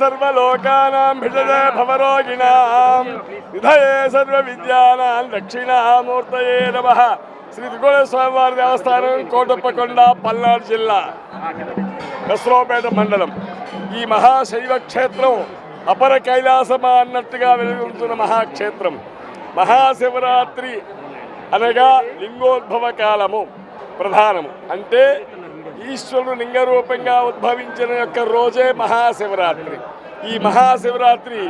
సర్వలోకానాం భిషజే భవరోగిణాం విధయే సర్వ విద్యానాం దక్షిణామూర్తయే నమ శ్రీ త్రికోణ స్వామివారి దేవస్థానం కోటప్పకొండ పల్నాడు జిల్లా కస్రోపేట మండలం ఈ మహాశైవ క్షేత్రం అపర కైలాసమా అన్నట్టుగా వెలుగుతున్న మహాక్షేత్రం మహాశివరాత్రి అనగా లింగోద్భవ కాలము ప్రధానము. అంటే ఈశ్వరుడు లింగరూపంగా ఉద్భవించిన యొక్క రోజే మహాశివరాత్రి. ఈ మహాశివరాత్రి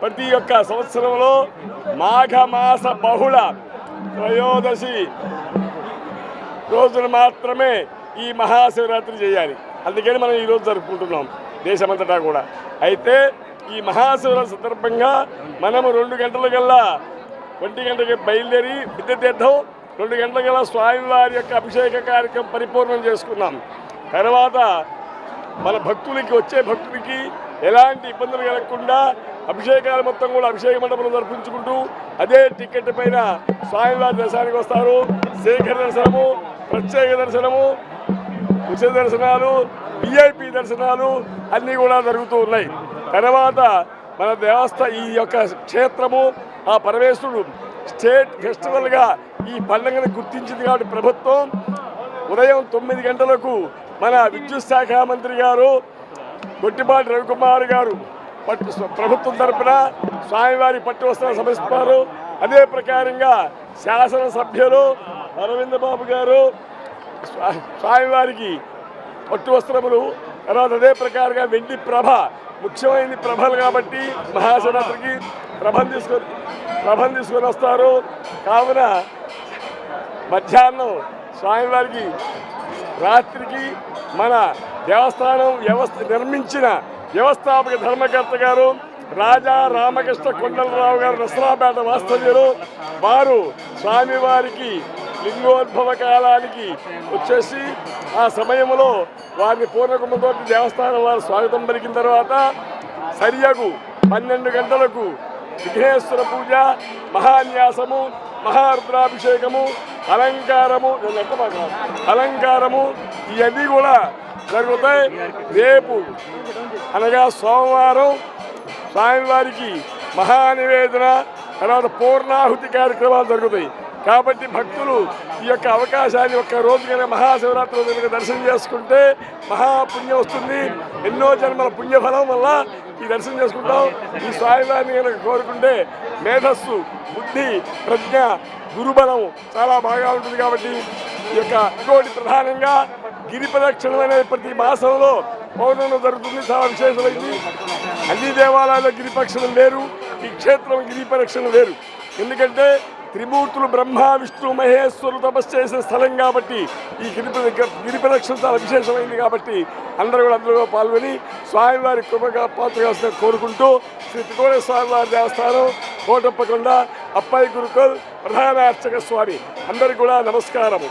ప్రతి ఒక్క సంవత్సరంలో మాఘమాస బహుళ త్రయోదశి రోజున మాత్రమే ఈ మహాశివరాత్రి చేయాలి. అందుకని మనం ఈరోజు జరుపుకుంటున్నాం దేశమంతటా కూడా. అయితే ఈ మహాశివరాత్రి సందర్భంగా మనము రెండు గంటల కల్లా ఒంటి గంటకి బయలుదేరి విద్య తీర్థం రెండు గంటల గల స్వామివారి యొక్క అభిషేక కార్యక్రమం పరిపూర్ణం చేసుకున్నాం. తర్వాత మన భక్తులకి వచ్చే భక్తులకి ఎలాంటి ఇబ్బందులు కలగకుండా అభిషేకాలు మొత్తం కూడా అభిషేక మండపంలో జరిపించుకుంటూ అదే టికెట్ పైన స్వామివారి దర్శనానికి వస్తారు. శేఖర దర్శనము ప్రత్యేక దర్శనము ఉచిత దర్శనాలు విఐపి దర్శనాలు అన్నీ కూడా జరుగుతూ ఉన్నాయి. తర్వాత మన దేవస్థ ఈ యొక్క క్షేత్రము ఆ పరమేశ్వరుడు స్టేట్ ఫెస్టివల్గా ఈ పండుగను గుర్తించింది కాబట్టి ప్రభుత్వం. ఉదయం తొమ్మిది గంటలకు మన విద్యుత్ శాఖ మంత్రి గారు గొట్టిపాటి రవికుమార్ గారు పట్టు ప్రభుత్వం తరఫున స్వామివారి పట్టు వస్త్రాలు సమర్పిస్తున్నారు అదే ప్రకారంగా శాసనసభ్యులు అరవింద్ బాబు గారు స్వా- స్వామివారికి పట్టు వస్త్రములు తర్వాత అదే ప్రకారంగా వెండి ప్రభ ముఖ్యమైనది ప్రభలు కాబట్టి మహాశివరాత్రికి ప్రభను తీసుకొని ప్రభను తీసుకొని వస్తారు. కావున మధ్యాహ్నం స్వామివారికి రాత్రికి మన దేవస్థానం వ్యవస్థ నిర్మించిన వ్యవస్థాపక ధర్మకర్త గారు రాజా రామకృష్ణ కొండలరావు గారు నసరాపేట వాస్తవ్యులు. వారు స్వామివారికి లింగోద్భవ కాలానికి వచ్చేసి ఆ సమయంలో వారిని పూర్ణకుమంతో దేవస్థానం వారు స్వాగతం పలికిన తర్వాత సరియగు పన్నెండు గంటలకు విఘ్నేశ్వర పూజ మహాన్యాసము మహారుద్రాభిషేకము అలంకారము నేను ఎట్ట మాట్లాడాలి? అలంకారము ఇవన్నీ కూడా జరుగుతాయి రేపు అనగా సోమవారం స్వామివారికి మహానివేదన తర్వాత పూర్ణాహుతి కార్యక్రమాలు జరుగుతాయి కాబట్టి భక్తులు ఈ యొక్క అవకాశాన్ని ఒక్క రోజు మహాశివరాత్రి దర్శనం చేసుకుంటే మహాపుణ్యం వస్తుంది ఎన్నో జన్మల పుణ్యఫలం వల్ల ఈ దర్శనం చేసుకుంటాం. ఈ స్వామివారిని కనుక కోరుకుంటే మేధస్సు బుద్ధి ప్రజ్ఞ గురుబలం చాలా బాగా ఉంటుంది కాబట్టి ఈ యొక్క ఇంకోటి ప్రధానంగా గిరి ప్రదక్షిణం అనేది ప్రతి మాసంలో పౌర్ణమి జరుగుతుంది. చాలా విశేషమైంది. అన్ని దేవాలయాల్లో గిరిపక్షణం వేరు. ఈ క్షేత్రం గిరి ప్రదక్షిణం వేరు. ఎందుకంటే త్రిమూర్తులు బ్రహ్మ విష్ణు మహేశ్వరులు తపస్సు చేసిన స్థలం కాబట్టి ఈ గిరి ప్ర- గిరి ప్రదక్షిణ చాలా విశేషమైంది కాబట్టి అందరూ కూడా అందులో పాల్గొని స్వామివారి కృపగా పాత్ర కోరుకుంటూ శ్రీ త్రికోణ స్వామివారి దేవస్థానం కోటప్పకొండ అప్పాయి గురుకుల్ ప్రధాన అర్చక స్వామి. అందరికీ కూడా నమస్కారము.